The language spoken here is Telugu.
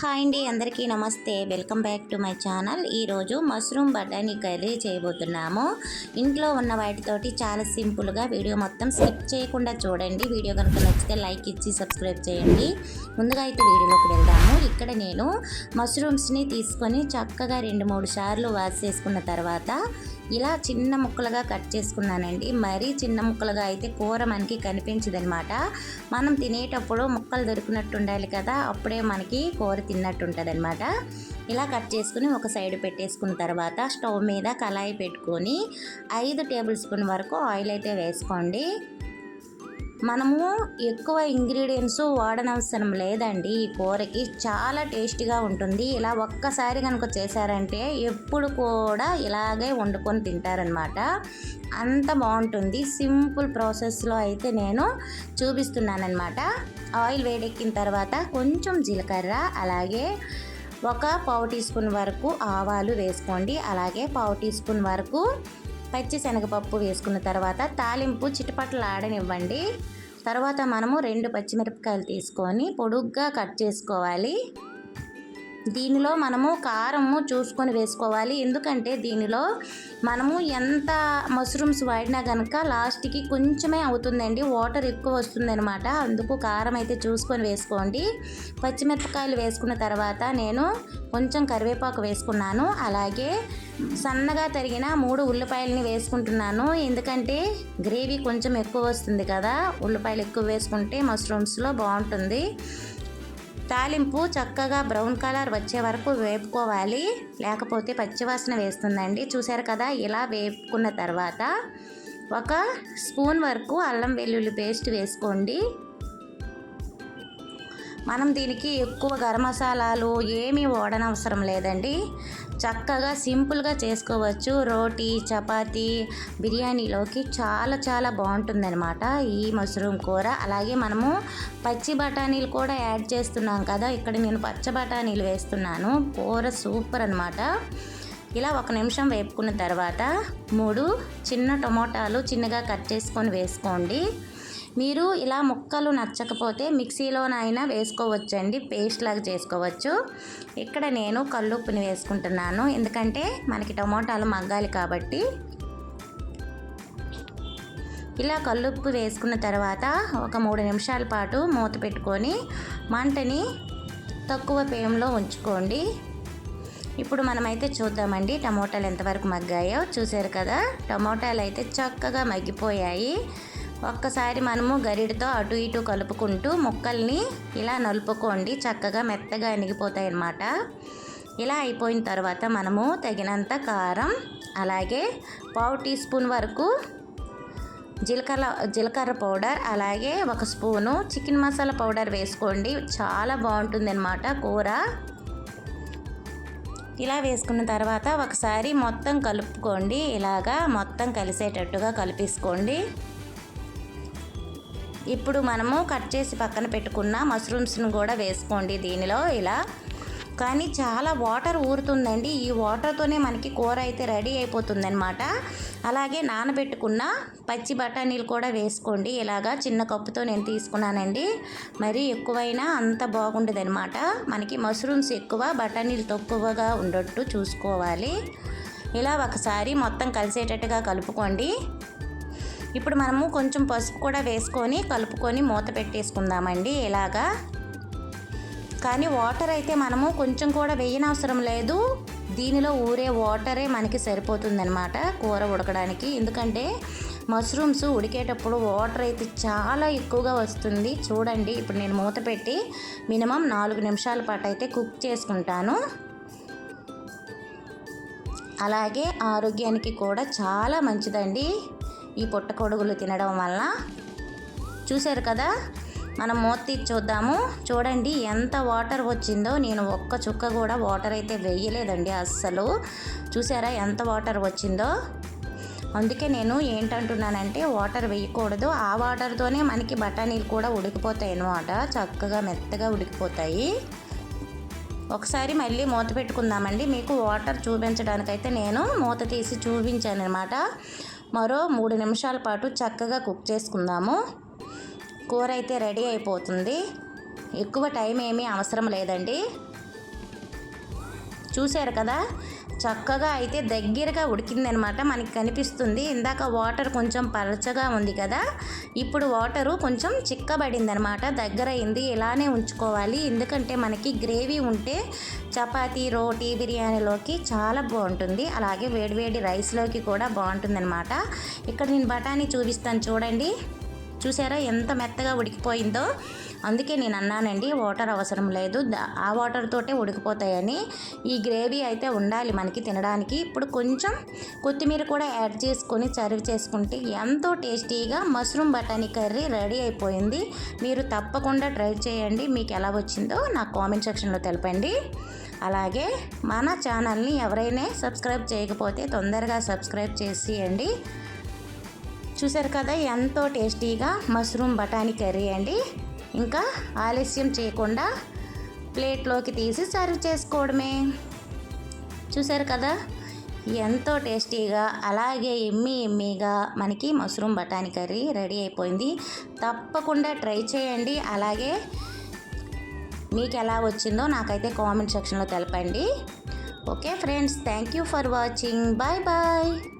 హాయ్ అండి అందరికీ నమస్తే. Welcome back to my channel. ఈరోజు మష్రూమ్ బఠానీ కర్రీ చేయబోతున్నాము. ఇంట్లో ఉన్న వాటితోటి చాలా సింపుల్గా వీడియో మొత్తం స్కిప్ చేయకుండా చూడండి. వీడియో కనుక నచ్చితే లైక్ ఇచ్చి సబ్స్క్రైబ్ చేయండి. ముందుగా అయితే వీడియోలోకి వెళ్దాము. ఇక్కడ నేను మష్రూమ్స్ని తీసుకొని చక్కగా రెండు మూడు సార్లు వాష్ చేసుకున్న తర్వాత ఇలా చిన్న ముక్కలుగా కట్ చేసుకున్నానండి. మరీ చిన్న ముక్కలుగా అయితే కూర మనకి కనిపించదనమాట మనం తినేటప్పుడు ముక్కలు దొరికినట్టు ఉండాలి కదా అప్పుడే మనకి కూర తిన్నట్టు ఉంటుంది అనమాట ఇలా కట్ చేసుకుని ఒక సైడ్ పెట్టేసుకున్న తర్వాత స్టవ్ మీద కళాయి పెట్టుకొని ఐదు టేబుల్ స్పూన్ వరకు ఆయిల్ అయితే వేసుకోండి. మనము ఎక్కువ ఇంగ్రీడియంట్స్ వాడనవసరం లేదండి. ఈ కూరకి చాలా టేస్టీగా ఉంటుంది. ఇలా ఒక్కసారి కనుక చేశారంటే ఎప్పుడు కూడా ఇలాగే వండుకొని తింటారనమాట అంత బాగుంటుంది. సింపుల్ ప్రాసెస్లో అయితే నేను చూపిస్తున్నానమాట ఆయిల్ వేడెక్కిన తర్వాత కొంచెం జీలకర్ర అలాగే ఒక పావు టీ స్పూన్ వరకు ఆవాలు వేసుకోండి. అలాగే పావు టీ స్పూన్ వరకు పచ్చి శనగపప్పు వేసుకున్న తర్వాత తాలింపు చిటపట్లు ఆడనివ్వండి తర్వాత మనము రెండు పచ్చిమిరపకాయలు తీసుకొని పొడుగ్గా కట్ చేసుకోవాలి. దీనిలో మనము కారము చూసుకొని వేసుకోవాలి. ఎందుకంటే దీనిలో మనము ఎంత మష్రూమ్స్ వాడినా కనుక లాస్ట్కి కొంచెమే అవుతుందండి. వాటర్ ఎక్కువ వస్తుందనమాట అందుకు కారం అయితే చూసుకొని వేసుకోండి. పచ్చిమిరపకాయలు వేసుకున్న తర్వాత నేను కొంచెం కరివేపాకు వేసుకున్నాను. అలాగే సన్నగా తరిగిన మూడు ఉల్లిపాయలని వేసుకుంటున్నాను. ఎందుకంటే గ్రేవీ కొంచెం ఎక్కువ వస్తుంది కదా. ఉల్లిపాయలు ఎక్కువ వేసుకుంటే మష్రూమ్స్లో బాగుంటుంది. తాలింపు చక్కగా బ్రౌన్ కలర్ వచ్చే వరకు వేపుకోవాలి. లేకపోతే పచ్చివాసన వేస్తుందండి. చూసారు కదా ఇలా వేపుకున్న తర్వాత ఒక స్పూన్ వరకు అల్లం వెల్లుల్లి పేస్ట్ వేసుకోండి. మనం దీనికి ఎక్కువ గరం మసాలాలు ఏమీ వాడనవసరం లేదండి. చక్కగా సింపుల్గా చేసుకోవచ్చు. రోటీ చపాతి బిర్యానీలోకి చాలా చాలా బాగుంటుందన్నమాట. ఈ మష్రూమ్ కూర. అలాగే మనము పచ్చి బఠానీలు కూడా యాడ్ చేస్తున్నాం కదా. ఇక్కడ నేను పచ్చ బఠానీలు వేస్తున్నాను. కూర సూపర్ అనమాట ఇలా ఒక నిమిషం వేపుకున్న తర్వాత మూడు చిన్న టమోటాలు చిన్నగా కట్ చేసుకొని వేసుకోండి. మీరు ఇలా ముక్కలు నచ్చకపోతే మిక్సీలోనైనా వేసుకోవచ్చండి. పేస్ట్ లాగా చేసుకోవచ్చు. ఇక్కడ నేను కల్లుప్పుని వేసుకుంటున్నాను. ఎందుకంటే మనకి టమోటాలు మగ్గాలి కాబట్టి. ఇలా కల్లుప్పు వేసుకున్న తర్వాత ఒక మూడు నిమిషాల పాటు మూత పెట్టుకొని మంటని తక్కువ పేయంలో ఉంచుకోండి. ఇప్పుడు మనమైతే చూద్దామండి టమోటాలు ఎంతవరకు మగ్గాయో. చూసారు కదా టమోటాలు అయితే చక్కగా మగ్గిపోయాయి. ఒక్కసారి మనము గరిడితో అటు ఇటు కలుపుకుంటూ ముక్కల్ని ఇలా నలుపుకోండి. చక్కగా మెత్తగా ఎనిగిపోతాయి అన్నమాట ఇలా అయిపోయిన తర్వాత మనము తగినంత కారం అలాగే పావు టీ స్పూన్ వరకు జీలకర్ర జీలకర్ర పౌడర్ అలాగే ఒక స్పూను చికెన్ మసాలా పౌడర్ వేసుకోండి. చాలా బాగుంటుంది అనమాట కూర. ఇలా వేసుకున్న తర్వాత ఒకసారి మొత్తం కలుపుకోండి. ఇలాగా మొత్తం కలిసేటట్టుగా కలిపేసుకోండి. ఇప్పుడు మనము కట్ చేసి పక్కన పెట్టుకున్న మష్రూమ్స్ను కూడా వేసుకోండి దీనిలో ఇలా. కానీ చాలా వాటర్ ఊరుతుందండి. ఈ వాటర్తోనే మనకి కూర అయితే రెడీ అయిపోతుందన్నమాట. అలాగే నానబెట్టుకున్న పచ్చి బఠానీలు కూడా వేసుకోండి. ఇలాగా చిన్న కప్పుతో నేను తీసుకున్నానండి. మరీ ఎక్కువైనా అంత బాగుండదు అనమాట మనకి మష్రూమ్స్ ఎక్కువ బఠానీలు తక్కువగా ఉండట్టు చూసుకోవాలి. ఇలా ఒకసారి మొత్తం కలిసేటట్టుగా కలుపుకోండి. ఇప్పుడు మనము కొంచెం పసుపు కూడా వేసుకొని కలుపుకొని మూత పెట్టేసుకుందామండి ఇలాగా. కానీ వాటర్ అయితే మనము కొంచెం కూడా వేయనవసరం లేదు. దీనిలో ఊరే వాటరే మనకి సరిపోతుందనమాట కూర ఉడకడానికి. ఎందుకంటే మష్రూమ్స్ ఉడికేటప్పుడు వాటర్ అయితే చాలా ఎక్కువగా వస్తుంది. చూడండి ఇప్పుడు నేను మూత పెట్టి మినిమం నాలుగు నిమిషాల పాటు అయితే కుక్ చేసుకుంటాను. అలాగే ఆరోగ్యానికి కూడా చాలా మంచిదండి. ఈ పుట్టకొడుగులు తినడం వల్ల. చూశారు కదా? మనం మూత తీసి చూద్దాము. చూడండి ఎంత వాటర్ వచ్చిందో. నేను ఒక్క చుక్క కూడా వాటర్ అయితే వేయలేదండి అస్సలు. చూసారా ఎంత వాటర్ వచ్చిందో? అందుకే నేను ఏంటంటున్నానంటే వాటర్ వేయకూడదు. ఆ వాటర్తోనే మనకి బఠానీలు కూడా ఉడికిపోతాయి అన్నమాట. చక్కగా మెత్తగా ఉడికిపోతాయి. ఒకసారి మళ్ళీ మూత పెట్టుకుందామండి. మీకు వాటర్ చూపించడానికైతే నేను మూత తీసి చూపించాను అనమాట మరో మూడు నిమిషాల పాటు చక్కగా కుక్ చేసుకుందాము. కూర అయితే రెడీ అయిపోతుంది. ఎక్కువ టైం ఏమీ అవసరం లేదండి. చూశారు కదా? చక్కగా అయితే దగ్గరగా ఉడికిందనమాట. మనకి కనిపిస్తుంది. ఇందాక వాటర్ కొంచెం పలచగా ఉంది కదా? ఇప్పుడు వాటరు కొంచెం చిక్కబడిందనమాట. దగ్గర అయింది. ఇలానే ఉంచుకోవాలి. ఎందుకంటే మనకి గ్రేవీ ఉంటే చపాతీ రోటీ బిర్యానీలోకి చాలా బాగుంటుంది. అలాగే వేడివేడి రైస్లోకి కూడా బాగుంటుందన్నమాట ఇక్కడ నేను బఠానీ చూపిస్తాను చూడండి. చూసారా ఎంత మెత్తగా ఉడికిపోయిందో? అందుకే నేను అన్నానండి వాటర్ అవసరం లేదు. ఆ వాటర్ తోటే ఉడికిపోతాయని. ఈ గ్రేవీ అయితే ఉండాలి మనకి తినడానికి. ఇప్పుడు కొంచెం కొత్తిమీర కూడా యాడ్ చేసుకొని సర్వ్ చేసుకుంటే ఎంతో టేస్టీగా మష్రూమ్ బఠానీ కర్రీ రెడీ అయిపోయింది. మీరు తప్పకుండా ట్రై చేయండి. మీకు ఎలా వచ్చిందో నాకు కామెంట్ సెక్షన్లో తెలపండి. అలాగే మన ఛానల్ని ఎవరైనా సబ్స్క్రైబ్ చేయకపోతే తొందరగా సబ్స్క్రైబ్ చేసేయండి. చూసారు కదా ఎంతో టేస్టీగా మష్రూమ్ బఠానీ కర్రీ అండి. ఇంకా ఆలస్యం చేయకుండా ప్లేట్లోకి తీసి సర్వ్ చేసుకోవడమే. చూసారు కదా? ఎంతో టేస్టీగా అలాగే ఎమ్మి ఎమ్మిగా మనకి మష్రూమ్ బఠానీ కర్రీ రెడీ అయిపోయింది. తప్పకుండా ట్రై చేయండి. అలాగే మీకు ఎలా వచ్చిందో నాకైతే కామెంట్ సెక్షన్లో తెలపండి. Okay friends thank you for watching. Bye bye.